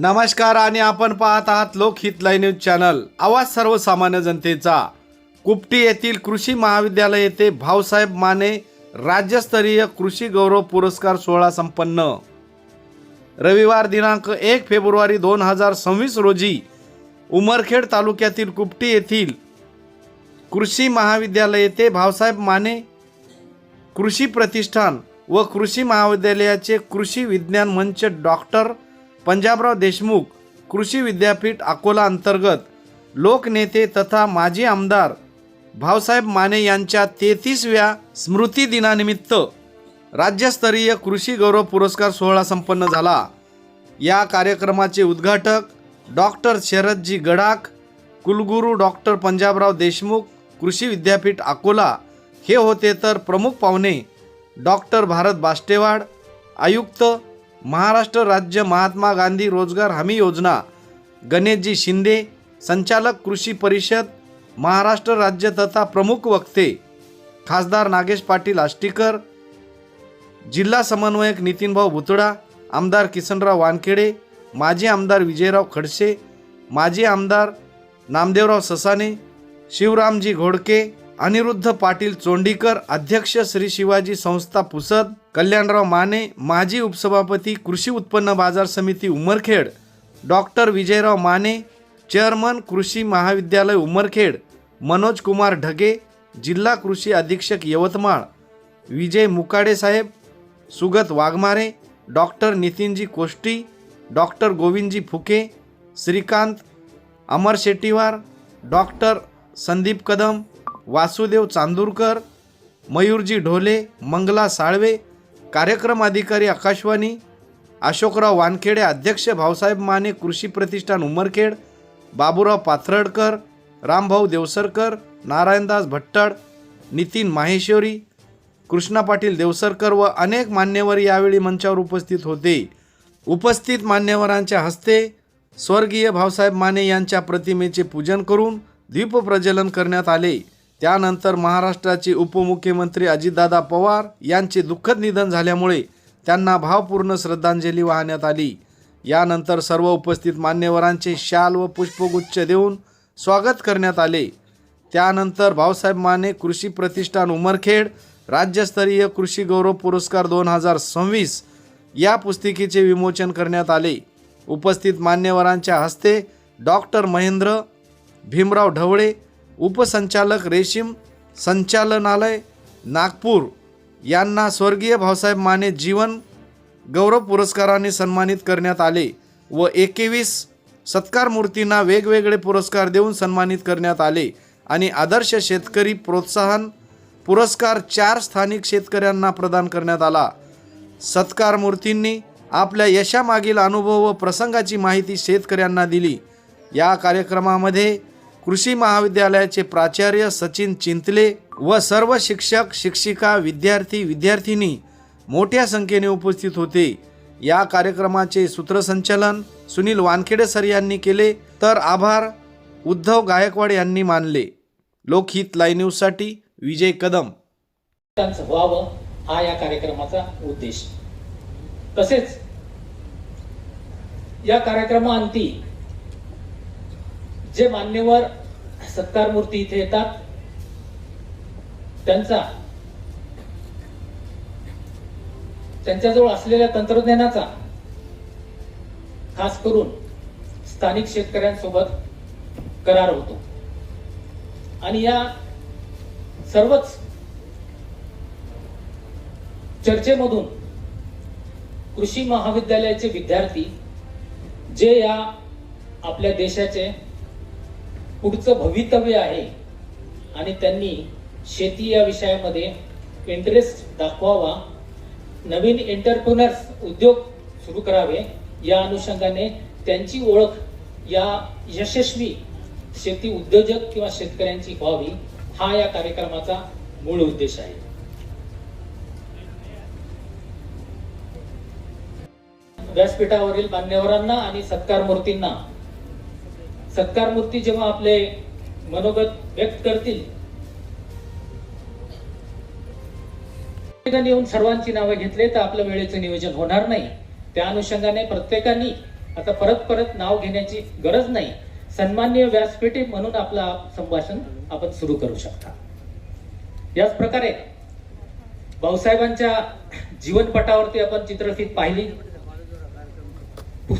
नमस्कार आणि आपण पाहत आहात लोकहित लाईव्ह न्यूज चॅनल. आवाज सर्वसामान्य जनतेचा. कुपटी येथील कृषी महाविद्यालय येथे भाऊसाहेब माने राज्यस्तरीय कृषी गौरव पुरस्कार सोहळा संपन्न. रविवार दिनांक एक फेब्रुवारी दोन हजार सव्वीस रोजी उमरखेड तालुक्यातील कुपटी येथील कृषी महाविद्यालय येथे भाऊसाहेब माने कृषी प्रतिष्ठान व कृषी महाविद्यालयाचे कृषी विज्ञान मंच डॉक्टर पंजाबराव देशमुख कृषी विद्यापीठ अकोला अंतर्गत लोकनेते तथा माजी आमदार भाऊसाहेब माने यांच्या तेहतीसव्या स्मृती दिनानिमित्त राज्यस्तरीय कृषी गौरव पुरस्कार सोहळा संपन्न झाला. या कार्यक्रमाचे उद्घाटक डॉक्टर शरदजी गडाख कुलगुरू डॉक्टर पंजाबराव देशमुख कृषी विद्यापीठ अकोला हे होते तर प्रमुख पाहुणे डॉक्टर भारत बाष्टेवाड आयुक्त महाराष्ट्र राज्य महात्मा गांधी रोजगार हमी योजना गणेशजी शिंदे संचालक कृषी परिषद महाराष्ट्र राज्य तथा प्रमुख वक्ते खासदार नागेश पाटील आष्टीकर जिल्हा समन्वयक नितीनभाऊ भुतडा आमदार किसनराव वानखेडे माजी आमदार विजयराव खडसे माजी आमदार नामदेवराव ससाने शिवरामजी घोडके अनिरुद्ध पाटील चोंडीकर अध्यक्ष श्री शिवाजी संस्था पुसद कल्याणराव माने माजी उपसभापती कृषी उत्पन्न बाजार समिती उमरखेड डॉक्टर विजयराव माने चेअरमन कृषी महाविद्यालय उमरखेड मनोज कुमार ढगे जिल्हा कृषी अधीक्षक Yavatmal Vijay Mukade saheb Sugat Waghmare doctor Nitinji Koshti doctor Govindji Phuke Shrikant Amar Shettiwar doctor Sandeep Kadam Vasudev Chandurkar Mayurji Dhole Mangala Salve कार्यक्रम अधिकारी आकाशवाणी अशोकराव वानखेडे अध्यक्ष भाऊसाहेब माने कृषी प्रतिष्ठान उमरखेड बाबूराव पाथरडकर रामभाऊ देवसरकर नारायणदास भट्टड नितीन माहेश्वरी कृष्णा पाटील देवसरकर व अनेक मान्यवर यावेळी मंचावर उपस्थित होते. उपस्थित मान्यवरांच्या हस्ते स्वर्गीय भाऊसाहेब माने यांच्या प्रतिमेचे पूजन करून दीपप्रज्वलन करण्यात आले. त्यानंतर महाराष्ट्राचे उपमुख्यमंत्री अजितदादा पवार यांचे दुःखद निधन झाल्यामुळे त्यांना भावपूर्ण श्रद्धांजली वाहण्यात आली. यानंतर सर्व उपस्थित मान्यवरांचे शाल व पुष्पगुच्छ देऊन स्वागत करण्यात आले. त्यानंतर भाऊसाहेब माने कृषी प्रतिष्ठान उमरखेड राज्यस्तरीय कृषी गौरव पुरस्कार दोन हजार सव्वीस या पुस्तिकेचे विमोचन करण्यात आले. उपस्थित मान्यवरांच्या हस्ते डॉक्टर महेंद्र भीमराव ढवळे उपसंचालक रेशीम संचालनालय नागपूर. यांना स्वर्गीय भाऊसाहेब माने जीवन गौरव पुरस्काराने सन्मानित करण्यात आले व एकवीस सत्कार मूर्तींना वेगवेगळे पुरस्कार देऊन सन्मानित करण्यात आले आणि आदर्श शेतकरी प्रोत्साहन पुरस्कार चार स्थानिक शेतकऱ्यांना प्रदान करण्यात आला. सत्कार मूर्तींनी आपल्या यशामागील अनुभव व प्रसंगाची माहिती शेतकऱ्यांना दिली. या कार्यक्रमामध्ये कृषी महाविद्यालयाचे प्राचार्य सचिन चिंतले व सर्व शिक्षक शिक्षिका विद्यार्थी विद्यार्थिनी मोठ्या संख्येने उपस्थित होते. या कार्यक्रमाचे सूत्रसंचालन सुनील वानखेडे सर यांनी केले. तर आभार उद्धव गायकवाड यांनी मानले. लोकहित लाईव्ह न्यूजसाठी विजय कदम. व्हावं हा या कार्यक्रमाचा उद्देश. तसेच या कार्यक्रमाअंती जे मान्यवर सत्कार मूर्ती इथे येतात त्यांचा त्यांच्याजवळ असलेल्या तंत्रज्ञानाचा खास करून स्थानिक शेतकऱ्यांसोबत करार होतो. आणि या सर्वच चर्चेमधून कृषी महाविद्यालयाचे विद्यार्थी जे या आपल्या देशाचे पुढचं भवितव्य आहे. आणि त्यांनी शेती या विषयामध्ये इंटरेस्ट दाखवावा. नवीन एंटरप्रिनर्स उद्योग सुरू करावे. या अनुषंगाने त्यांची ओळख या यशस्वी शेती उद्योजक किंवा शेतकऱ्यांची व्हावी हा या कार्यक्रमाचा मूळ उद्देश आहे. व्यासपीठावरील मान्यवरांना आणि सत्कार मूर्तींना सत्कार मूर्ती जेव्हा आपले मनोगत व्यक्त करतील येऊन सर्वांची नावं घेतले तर आपलं वेळेचं नियोजन होणार नाही. त्या अनुषंगाने प्रत्येकाने आता परत परत नाव घेण्याची गरज नाही. सन्मान्य व्यासपीठे म्हणून आपला संभाषण आपण सुरू करू शकता. याच प्रकारे भाऊसाहेबांच्या जीवनपटावरती आपण चित्रफित पाहिली.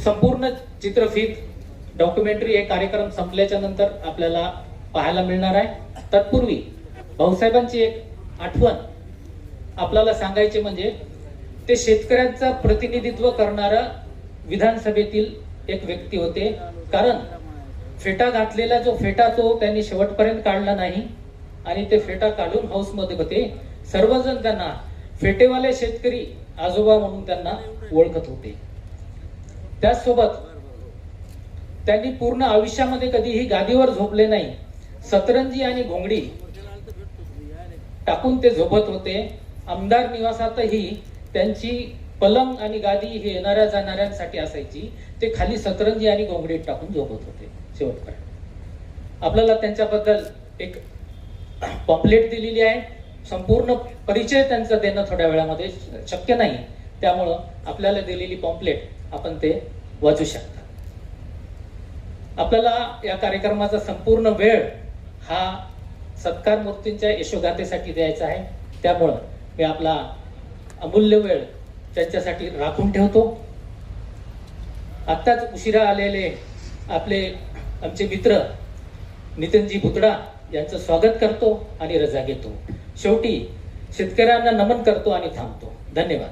संपूर्ण चित्रफित डॉक्युमेंटरी हे कार्यक्रम संपल्याच्या नंतर आपल्याला पाहायला मिळणार आहे. तत्पूर्वी भाऊसाहेबांची एक आठवण आपल्याला सांगायची म्हणजे ते शेतकऱ्यांचा प्रतिनिधित्व करणारा विधानसभेतील एक व्यक्ती होते. कारण फेटा घातलेला जो फेटा तो त्यांनी शेवटपर्यंत काढला नाही आणि ते फेटा काढून हाऊसमध्ये होते. सर्वजण त्यांना फेटेवाले शेतकरी आजोबा म्हणून त्यांना ओळखत होते. त्याचसोबत त्यांनी पूर्ण आयुष्यामध्ये कधीही गादीवर झोपले नाही. सतरंजी आणि घोंगडी टाकून ते झोपत होते. आमदार निवासातही त्यांची पलंग आणि गादी हे येणाऱ्या जाणाऱ्यांसाठी असायची. ते खाली सतरंजी आणि घोंगडीत टाकून झोपत होते. शेवटपर्यंत. आपल्याला त्यांच्याबद्दल एक पॉम्पलेट दिलेली आहे. संपूर्ण परिचय त्यांचा देणं थोड्या वेळामध्ये शक्य नाही. त्यामुळं आपल्याला दिलेली पॉम्पलेट आपण ते वाचू शकता. आपल्याला या कार्यक्रमाचा संपूर्ण वेळ हा सत्कार मूर्तींच्या यशोगाथेसाठी द्यायचा आहे. त्यामुळं मी आपला अमूल्य वेळ त्यांच्यासाठी राखून ठेवतो. आत्ताच उशिरा आलेले आपले आमचे मित्र नितीनजी भुतडा यांचं स्वागत करतो आणि रजा घेतो. शेवटी शेतकऱ्यांना नमन करतो आणि थांबतो. धन्यवाद.